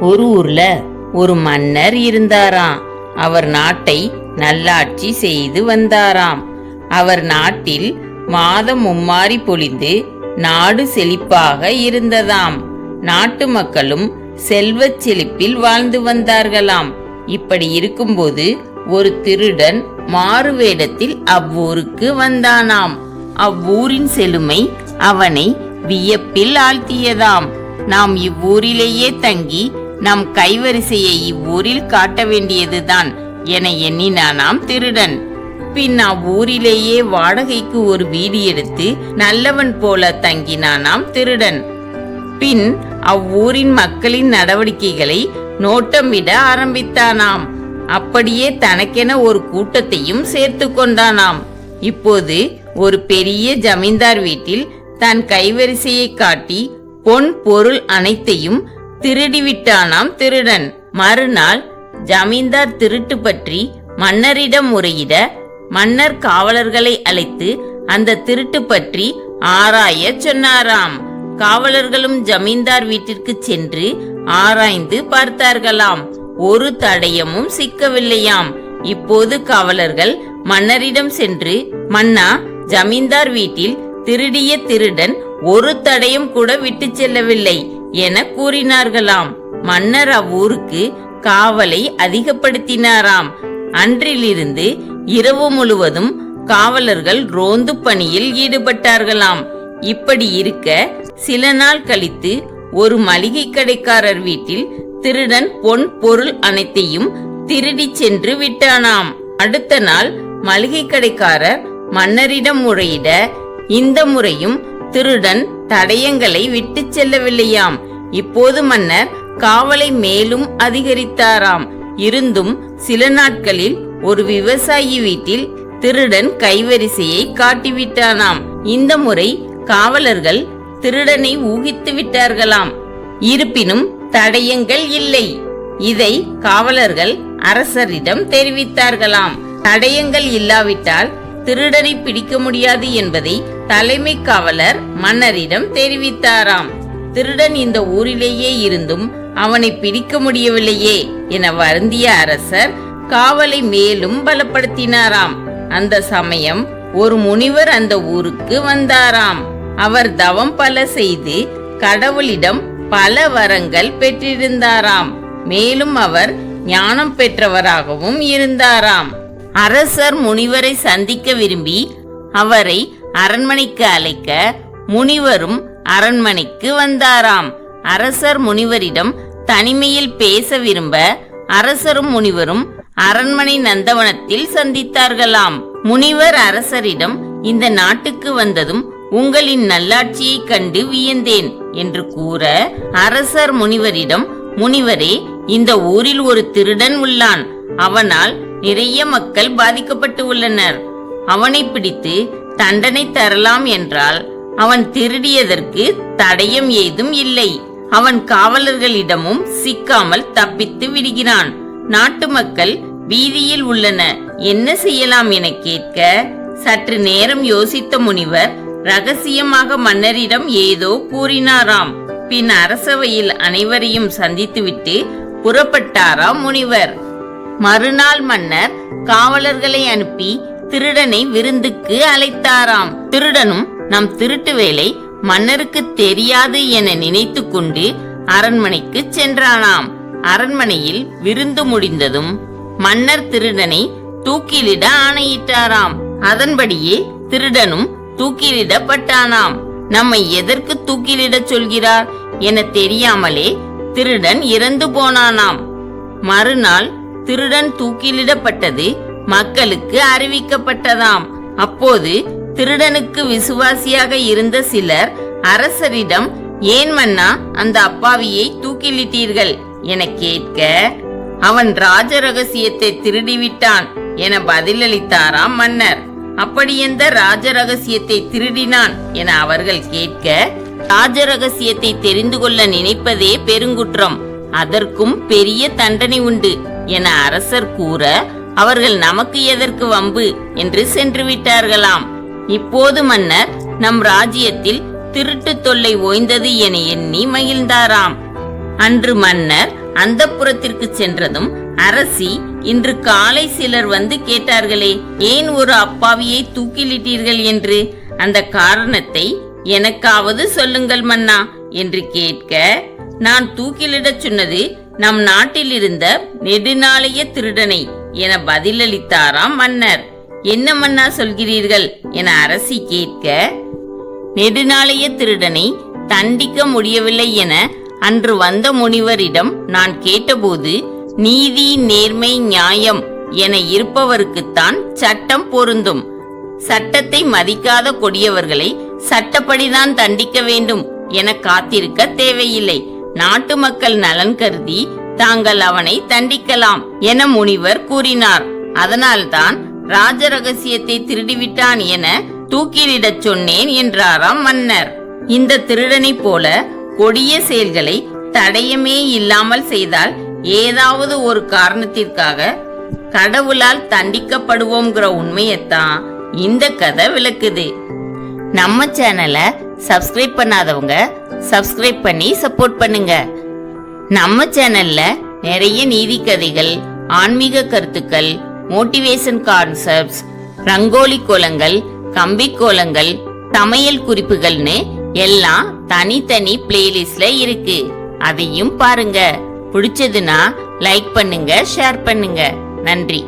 ஒரு ஊர்ல ஒரு மன்னர் இருந்தாராம். அவர் நாட்டை நல்லாட்சி செய்து வந்தாராம். அவர் நாட்டில் மாதம் மும்மாறி பொழிந்து நாடு செழிப்பாக இருந்ததாம். நாட்டு மக்களும் செல்வச் செழிப்பில் வாழ்ந்து வந்தார்களாம். இப்படி இருக்கும்போது ஒரு திருடன் மாறு வேடத்தில் அவ்வூருக்கு வந்தானாம். அவ்வூரின் செழுமை அவனை வியப்பில் ஆழ்த்தியதாம். நாம் இவ்வூரிலேயே தங்கி நம் கைவரிசையை இவ்வூரில் காட்ட வேண்டியதுதான் என எண்ணினானாம் திருடன். பின் அவ்வூரிலேயே வாடகைக்கு ஒரு வீடு எடுத்து நல்லவன் போல தங்கினானாம் திருடன். பின் அவ்வூரின் மக்களின் நடவடிக்கைகளை நோட்டமிட ஆரம்பித்தானாம். அப்படியே தனக்கென ஒரு கூட்டத்தையும் சேர்த்து கொண்டானாம். இப்போது ஒரு பெரிய ஜமீன்தார் வீட்டில் தன் கைவரிசையை காட்டி பொன் பொருள் அனைத்தையும் திருடிவிட்டானாம் திருடன். மறுநாள் ஜமீன்தார் திருட்டு பற்றி மன்னரிடம் முறையிட மன்னர் காவலர்களை அழைத்து அந்த திருட்டு பற்றி ஆராயச் சொன்னாராம். காவலர்களும் ஜமீன்தார் வீட்டிற்கு சென்று ஆராய்ந்து பார்த்தார்களாம். ஒரு தடயமும் சிக்கவில்லையாம். இப்போது காவலர்கள் மன்னரிடம் சென்று மன்னா ஜமீன்தார் வீட்டில் திருடிய திருடன் ஒரு தடயம் கூட விட்டு செல்லவில்லை. என கூறினார்களாம். மன்னர் அவ்வூருக்கு காவலை அதிகப்படுத்தினாராம். அன்றிலிருந்து இரவு முழுவதும் காவலர்கள் ரோந்து பணியில் ஈடுபட்டார்களாம். இப்படி இருக்க சில நாள் கழித்து ஒரு மளிகை கடைக்காரர் வீட்டில் திருடன் பொன் பொருள் அனைத்தையும் திருடி சென்று விட்டானாம். அடுத்த நாள் மளிகை கடைக்காரர் மன்னரிடம் முறையிட இந்த முறையும் திருடன் தடயங்களை விட்டு செல்லவில்லையாம். இப்போது மன்னர் காவலை மேலும் அதிகரித்தாராம். இருந்தும் சில நாட்களில் ஒரு விவசாயி வீட்டில் திருடன் கைவரிசையை காட்டிவிட்டானாம். இந்த முறை காவலர்கள் திருடனை ஊகித்து விட்டார்களாம். இருப்பினும் தடயங்கள் இல்லை. இதை காவலர்கள் அரசரிடம் தெரிவித்தார்களாம். தடயங்கள் இல்லாவிட்டால் திருடனை பிடிக்க முடியாது என்பதை தலைமை காவலர் மன்னரிடம் தெரிவித்தாராம். திருடன் இந்த ஊரிலேயே இருந்தும் அவனை பிடிக்க முடியவில்லையே என வருந்திய அரசர் காவலை மேலும் பலப்படுத்தினாராம். அந்த சமயம் ஒரு முனிவர் அந்த ஊருக்கு வந்தாராம். அவர் தவம் பல செய்து கடவுளிடம் பல வரங்கள் பெற்றிருந்தாராம். மேலும் அவர் ஞானம் பெற்றவராகவும் இருந்தாராம். அரசர் முனிவரை சந்திக்க விரும்பி அவரை அரண்மனைக்கு அழைக்க முனிவரும் அரண்மனைக்கு வந்தாராம். அரசர் முனிவரிடம் தனிமையில் பேச விரும்ப அரசரும் முனிவரும் அரண்மனை நந்தவனத்தில் சந்தித்தார்களாம். முனிவர் அரசரிடம் இந்த நாட்டுக்கு வந்ததும் உங்களின் நல்லாட்சியை கண்டு வியந்தேன் என்று கூற அரசர் முனிவரிடம் முனிவரே இந்த ஊரில் ஒரு திருடன் உள்ளான். அவனால் நிறைய மக்கள் பாதிக்கப்பட்டு உள்ளனர். அவனை பிடித்து தண்டனை தரலாம் என்றால் அவன் திருடியதற்கு தடயம் ஏதும் இல்லை. அவன் காவலர்களிடமும் சிக்காமல் தப்பித்து விடுகிறான். நாட்டு மக்கள் வீதியில் உள்ளன. என்ன செய்யலாம் என கேட்க சற்று நேரம் யோசித்த முனிவர் ரகசியமாக மன்னரிடம் ஏதோ கூறினாராம். பின் அரசவையில் அனைவரையும் சந்தித்துவிட்டு புறப்பட்டாராம் முனிவர். மறுநாள் மன்னர் காவலர்களை அனுப்பி திருடனை விருந்துக்கு அழைத்தாராம். திருடனும் நம் திருட்டு வேலை மன்னருக்கு தெரியாது என நினைத்து கொண்டு அரண்மனைக்கு சென்றானாம். அரண்மனையில் விருந்து முடிந்ததும் மன்னர் திருடனை தூக்கிலிட ஆணையிட்டாராம். அதன்படியே திருடனும் தூக்கிலிடப்பட்டானாம். நம்மை எதற்கு தூக்கிலிடச் சொல்கிறார்? என தெரியாமலே திருடன் இறந்து போனானாம். மறுநாள் திருடன் தூக்கிலிடப்பட்டது மக்களுக்கு அறிவிக்கப்பட்டதாம். அப்போது திருடனுக்கு விசுவாசியாக இருந்த சிலர் அரசரிடம் ஏன் மன்னா அந்த அப்பாவியை தூக்கிலிட்டீர்கள்? என கேட்க அவன் ராஜ ரகசியத்தை திருடிவிட்டான் என பதிலளித்தாராம் மன்னர். அப்படி எந்த ராஜ ரகசியத்தை திருடினான்? என அவர்கள் கேட்க ராஜ ரகசியத்தை தெரிந்து கொள்ள நினைப்பதே பெருங்குற்றம். அதற்கும் பெரிய தண்டனை உண்டு என அரசர் கூற அவர்கள் நமக்கு எதற்கு வம்பு என்று சென்று விட்டார்களாம் இப்போது மன்னர் நம் ராஜ்யத்தில் திருட்டு தொல்லை ஓய்ந்தது என எண்ணி மகிழ்ந்தாராம். அன்று மன்னர் அந்த புறத்திற்கு சென்றதும் அரசி இன்று காலை சிலர் வந்து கேட்டார்களே ஏன் ஒரு அப்பாவியை தூக்கிலிட்டீர்கள் என்று? அந்த காரணத்தை எனக்காவது சொல்லுங்கள் மன்னா என்று கேட்க நான் தூக்கிலிடச் சொன்னது நம் நாட்டில் இருந்த நெடுநாளைய திருடனை. என பதிலளித்தாராம் மன்னர். என்ன மன்னா சொல்கிறீர்கள்? என அரசி கேட்க நெடுநாளைய திருடனை தண்டிக்க முடியவில்லை என அன்று வந்த முனிவரிடம் நான் கேட்டபோது நீதி நேர்மை நியாயம் என இருப்பவருக்குத்தான் சட்டம் பொருந்தும். சட்டத்தை மதிக்காத கொடியவர்களை சட்டப்படிதான் தண்டிக்க வேண்டும் என காத்திருக்க தேவையில்லை. நாட்டு மக்கள் நலன் கருதி தாங்கள் அவனை தண்டிக்கலாம் என முனிவர் கூறினார். அதனால்தான் ராஜ ரகசியத்தை திருடிவிட்டான் என தூக்கிலிடச் சொன்னேன் என்றாராம் மன்னர். இந்த திருடனைப் போல கொடிய செயல்களை தடயமே இல்லாமல் செய்தால் ஏதாவது ஒரு காரணத்திற்காக கடவுளால் தண்டிக்கப்படுவோங்கிற உண்மையத்தான் இந்த கதை விளக்குது. நம்ம சேனலை சப்ஸ்கிரைப் பண்ணாதவங்க சப்ஸ்கிரைப் பண்ணி சப்போர்ட் பண்ணுங்க. நம்ம சேனல்ல நிறைய நீதி கதைகள் ஆன்மீக கருத்துக்கள் மோட்டிவேஷன் கான்செப்ட்ஸ் ரங்கோலி கோலங்கள் கம்பி கோலங்கள் சமையல் குறிப்புகள்னு எல்லாம் தனித்தனி பிளேலிஸ்ட்ல இருக்கு. அதையும் பாருங்க. பிடிச்சதுன்னா லைக் பண்ணுங்க ஷேர் பண்ணுங்க. நன்றி.